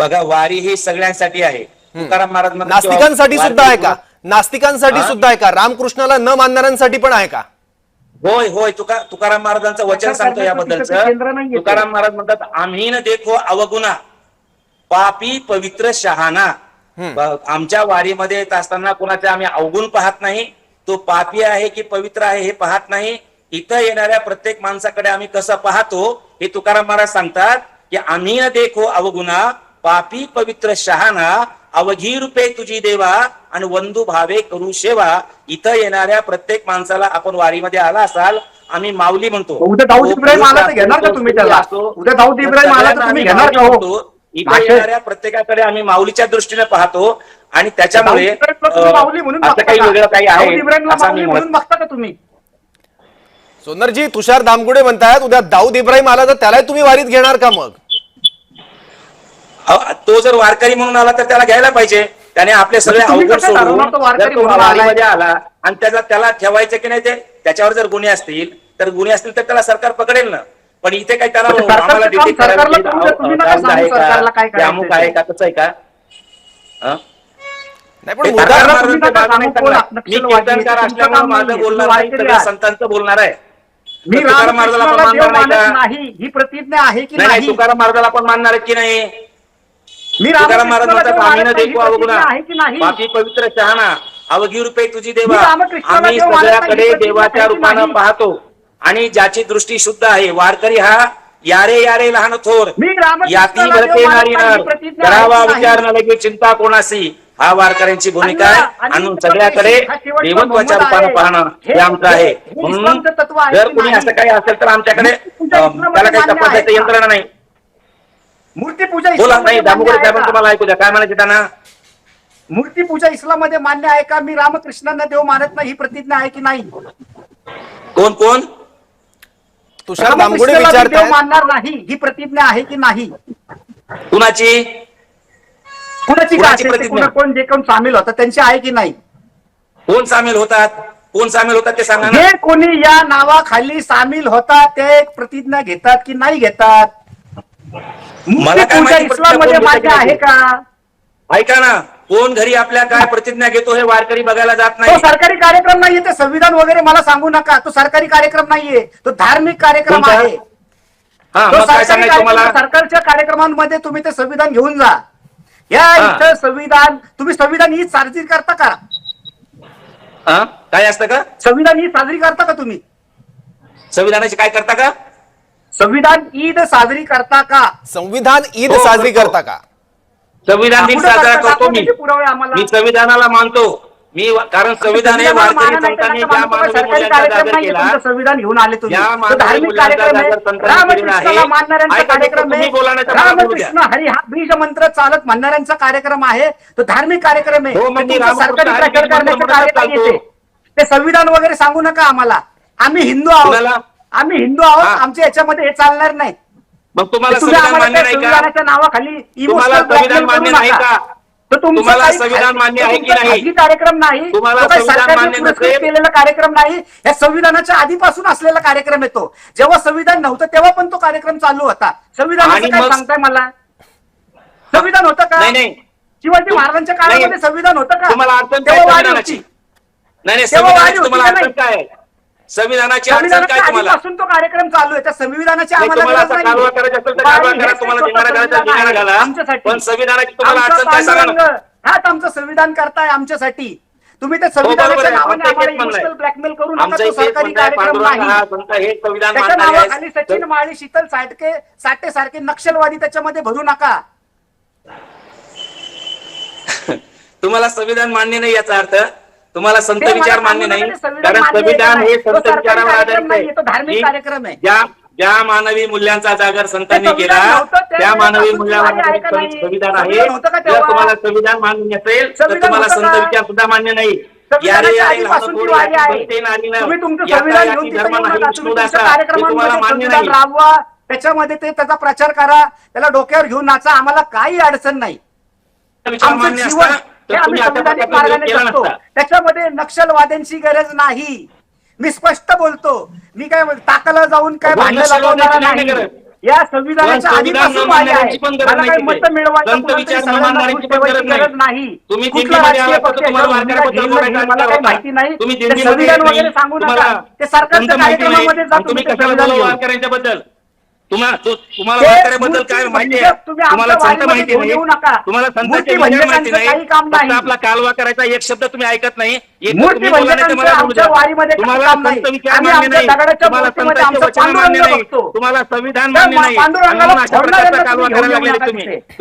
बघा वारी ही सगळ्यांसाठी आहे. तुकाराम महाराज म्हणतात की नास्तिकांसाठी वारी- सुद्धा आहे का? नास्तिकांसाठी हा? सुद्धा आहे का? रामकृष्णाला न मानणाऱ्यांसाठी पण आहे का? होय होय. तुका तुकाराम महाराजांचं वचन सांगतो केंद्र याबद्दलच. नाहीये. तुकाराम महाराज म्हणतात आम्ही न देखो अवगुणा पापी पवित्र शहाणा. ब- आमच्या वारीमध्ये येत असताना कोणाचे आम्ही अवगुण पाहत नाही तो पापी आहे की पवित्र आहे हे पाहत नाही इथं येणाऱ्या प्रत्येक माणसाकडे आम्ही कसं पाहतो हे तुकाराम महाराज सांगतात की आम्ही न देखो अवगुणा पापी पवित्र शहाणा अवघी रूपे तुझी देवा आणि वंदू भावे करू सेवा. इथं येणाऱ्या प्रत्येक माणसाला आपण वारीमध्ये आला असाल आम्ही माऊली म्हणतो. उद्या दाऊद इब्राहिम आला तर घेणार का तुम्ही त्याला? उद्या दाऊद इब्राहिम आला तर तुम्ही घेणार का हो? इथं येणाऱ्या प्रत्येकाकडे आम्ही माऊलीच्या दृष्टीने पाहतो आणि त्याच्यामुळे माऊली म्हणून असं काही? वेगळं काही दाऊद आहे म्हणून बघता का तुम्ही? सोनरजी तुषार दामगुडे म्हणतायत उद्या दाऊद इब्राहिम आला तर त्यालाही तुम्ही वारीत घेणार का मग? तो जर वारकरी म्हणून आला तर त्याला घ्यायला पाहिजे. त्याने आपले सगळे तुम्ही अवघड कसं सोडून जर तो? वारीमध्ये आला आणि त्याचा त्याला ठेवायचं की नाही ते त्याच्यावर जर गुन्हे असतील तर गुन्हे असतील तर त्याला सरकार पकडेल ना. पण इथे काही त्याला पण सरकारचं आम्हाला करायला अमुक आहे का? तसं आहे का? पण मी कीर्तनकार असल्यामुळे माझं बोलणार नाही सगळं. संतांचं बोलणार आहे. मी तर तुकाराम महाराजाला देव मानणार नाही का? नाही ही प्रतिज्ञा आहे की नाही तुकाराम महाराजाला आपण मानणार आहे की नाही? मी तुकाराम देखू अवगुणा प्रतिज्ञा आहे की नाही बाकी पवित्र शहाणा अवघी रूपे तुझी देवा मी रामकृष्णाला आम्ही देव मानत नाही, सगळ्याकडे देवाच्या रूपानं नाही? पाहतो आणि ज्याची दृष्टी शुद्ध आहे वारकरी हा यारे यारे लहान थोर मी रामकृष्णाला याती देव मानत नारी नाही, नर प्रतिज्ञा आहे करावा की? विचार न लगे चिंता कोणासी हा वारकऱ्यांची भूमिका आहे आणि- सगळ्याकडे हा शेवटचा देवत्वाच्या मोहम्मद रूपानं आहे. पाहणं हे- हे आमचं आहे हे- म्हणून इस्लामचं तत्व आहे जर की कुणी नाही? असं काही असेल तर आमच्याकडे अं, त्याला काही आहे तपासायचं का? यंत्रणा नाही मूर्तीपूजा बोला इस्लाममध्ये नाही आहे साहेबांनी का? तुम्हाला ऐकू द्या. काय म्हणायचे त्यांना? मूर्तीपूजा इस्लाममध्ये मान्य आहे का? मी रामकृष्णांना देव मानत नाही ही प्रतिज्ञा आहे की नाही? कोण कोण? तुषार दामगुडे रामकृष्णाला मी देव मानणार नाही ही प्रतिज्ञा आहे की नाही? कुणाची? कुणाची का कुणाची असेल ते प्रतिज्ञा? कुणा- कोण जे कोण सामील होतं त्यांची आहे की नाही? कोण सामील होतात? कोण सामील होतात ते सांगा ना. जे कोणी या नावाखाली सामील होतात ते एक प्रतिज्ञा घेतात की नाही घेतात? मला काय माहिती मान्य आहे का? ऐका ना कोण घरी आपल्या काय प्रतिज्ञा घेतो हे वारकरी बघायला जात तो नाही. सरकारी कार्यक्रम नाहीये ते संविधान वगैरे मला सांगू नका. तो सरकारी कार्यक्रम नाहीये तो धार्मिक कार्यक्रम कोणता? आहे. हा तो मग काय सरकारी सांगायचं कार्यक्रम मला सरकारच्या कार्यक्रमांमध्ये तुम्ही ते संविधान घेऊन जा. या हा. इथं संविधान तुम्ही संविधान ही साजरी करता का हा? काय असतं का? संविधान ही साजरी करता का तुम्ही? संविधानाची काय करता का? संविधान ईद साजरी करता का संविधान ईद हो, साजरी करतो. करता का संविधान दिन कुठं साजरा करता? करतो मी पुरावे आम्हाला. मी संविधानाला मानतो मी कारण संविधान हे संविधानाला नाही तर संतांनी ज्या मानू, मानवी सरकारी मूल्यांचा कार्यक्रम जागर नाहीये केला तुमचं संविधान घेऊन आले तुम्ही या तो मानवी धार्मिक कार्यक्रम आहे जागर संतांनी केलेला आहे. रामकृष्णाला मानणाऱ्यांचा ऐका, कार्यक्रम तुम्ही बोला आहे नाही तर मला बोलू द्या. रामकृष्ण हरी हा बीज मंत्र चालत म्हणणाऱ्यांचा कार्यक्रम आहे तो धार्मिक कार्यक्रम आहे हो, ते मग मी तुमचं रामकृष्ण सरकारी हरी प्रचार बीज मंत्र करण्याचं म्हणत कार्य नाहीये चालतो. ते. ते संविधान वगैरे सांगू नका आम्हाला आम्ही हिंदू कुणाला? आम्ही हिंदू आहोत. आमच्या याच्यामध्ये हे चालणार नाही मग तुम्हाला तुम्ही संविधान आम्हाला मान्य त्या नाही का संविधानाच्या नावाखाली तुम्हाला संविधान मान्य नाही नका. का? तो तुमचा तुम्हाला काही संविधान खाजगी- मान्य आहे की तुमचा नाही? खाजगी कार्यक्रम नाही तुम्हाला काही संविधान सरकारने मान्य पुरस्कृत नसेल? केलेला कार्यक्रम नाही या संविधानाच्या आधीपासून असलेला कार्यक्रम येतो जेव्हा संविधान नव्हतं तेव्हा पण तो कार्यक्रम चालू होता संविधानाचं आणि काय मग- सांगताय मला संविधान होतं का नाही नाही शिवाजी महाराजांच्या काळामध्ये नाही. संविधान होतं का तुम्हाला अडचण काय तेव्हा संविधानाची होती. नाही नाही तेव्हा होती तुम्हाला का अडचण काय आहे? संविधानाची अडचण संविधानाच्या काय तुम्हाला आधीपासून तो कार्यक्रम चालू आहे त्या संविधानाची नाही, आम्हाला तुम्हाला गरज आता नाहीये. कालवा करायचा असेल तर वारी कालवा करा तुम्हाला स्वतः धिंगाणा करायचा संविधान धिंगाणा आहे. घाला आमच्यासाठी पण संविधानाची तुम्हाला आमचं अडचण काय सांगा ना पांडुरंग, हाच आमचं संविधान करताय आमच्यासाठी तुम्ही ते हो, बरोबर संविधानाच्या आहे. नावाने आमचं आम्हाला तेच म्हणणं आहे. इमोशनल ब्लॅकमेल करू नका आमचं तो एक तेच सरकारी म्हणणं आहे, कार्यक्रम पांडुरंग नाही संत हे संविधान त्याच्या मानणारे नावाखाली आहेत. सचिन माळी शीतल साठके साठे सारखे नक्षलवादी त्याच्यामध्ये भरू नका तुम्हाला संविधान मान्य नाही याचा अर्थ तुम्हाला संत विचार मान्य नाही कारण संविधान हे संत विचारावर आधारित आहे. ज्या ज्या मानवी मूल्यांचा जागर संतांनी केला त्या मानवी मूल्यावर? संविधान आहे. जर? तुम्हाला संविधान मान्य नसेल तर तुम्हाला संत? विचार सुद्धा मान्य नाही. तुम्हाला मान्य नाही. राबवा. त्याच्यामध्ये ते त्याचा प्रचार करा. त्याला डोक्यावर घेऊन नाचा. आम्हाला काही अडचण नाही. हे आम्ही संविधानिक मार्गाने करतो त्याच्यामध्ये नक्षलवाद्यांची गरज नाही. मी स्पष्ट बोलतो. मी काय टाकाला जाऊन काय भांडण नाही. या संविधानाच्या आधीपासून आहे. मला काही. मत मिळवायचं गरज नाही. कुठला राजकीय पक्ष मला काही होता. माहिती नाही. संविधान वगैरे. सांगू नका. ते सरकारच्या. कार्यक्रमामध्ये जा आणि तुम्ही तुम्हाला काय मूर्ती माहिती म्हणजे आहे तुम्ही तुम्हाला संत माहिती नाही. तुम्हाला संतांचे म्हणजे विचार माहिती नाही फक्त. आपला कालवा करायचा एक शब्द तुम्ही ऐकत नाही एक मूर्ती तुम्ही बोला नाही तर म्हणजे मला बोलू द्या. तुम्हाला. संत विचार मान्य नाही तुम्हाला संतांचे वचन मान्य नाही. तुम्हाला संविधान मान्य नाही म्हणून अशा प्रकारचा कालवा करायला येऊ लागले नका तुम्ही तिथे. तुम्ही